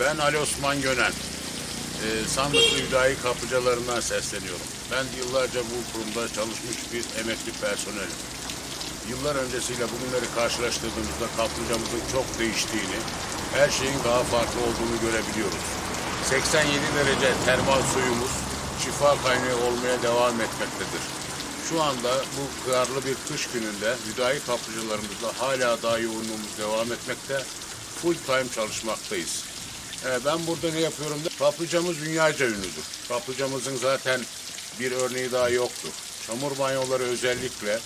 Ben Ali Osman Gönen. Ee, Sandıklı Hüdayi kapıcılarından sesleniyorum. Ben yıllarca bu kurumda çalışmış bir emekli personelim. Yıllar öncesiyle bugünleri karşılaştırdığımızda kaplıcamızın çok değiştiğini, her şeyin daha farklı olduğunu görebiliyoruz. 87 derece termal suyumuz şifa kaynağı olmaya devam etmektedir. Şu anda bu karlı bir kış gününde hüdayi kaplıcılarımızla hala daha yoğunluğumuz devam etmekte. Full time çalışmaktayız. Ee, ben burada ne yapıyorum da kaplıcamız dünyaca ünlüdür. Kaplıcamızın zaten bir örneği daha yoktur. Çamur banyoları özellikle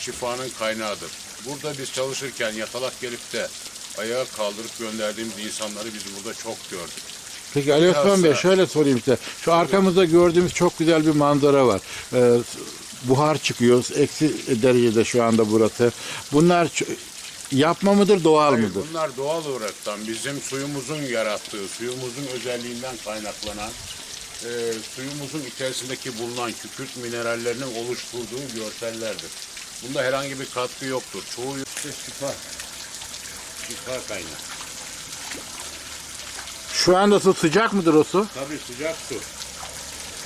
şifanın kaynağıdır. Burada biz çalışırken yatalak gelip de ayağa kaldırıp gönderdiğimiz insanları biz burada çok gördük. Peki Ali Osman Bey şöyle sorayım size. Şu arkamızda gördüğümüz çok güzel bir manzara var. Ee, buhar çıkıyor. Eksi derecede şu anda burası. Bunlar yapma mıdır, doğal Hayır, mıdır? bunlar doğal olaraktan bizim suyumuzun yarattığı, suyumuzun özelliğinden kaynaklanan, e, suyumuzun içerisindeki bulunan kükürt minerallerinin oluşturduğu görsellerdir. Bunda herhangi bir katkı yoktur. Çoğu işte şifa. Şifa kaynağı. Şu anda su sıcak mıdır o su? Tabii sıcak su.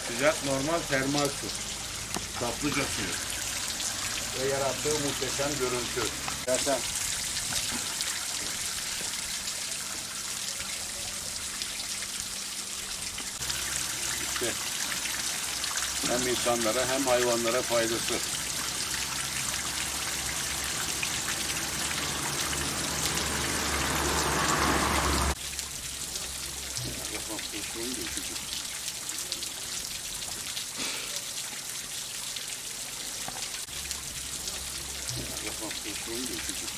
Sıcak normal termal su. Kaplıca suyu. Ve yarattığı muhteşem görüntü. Zaten İşte hem insanlara hem hayvanlara faydası. Yapmak sorun değil. çünkü.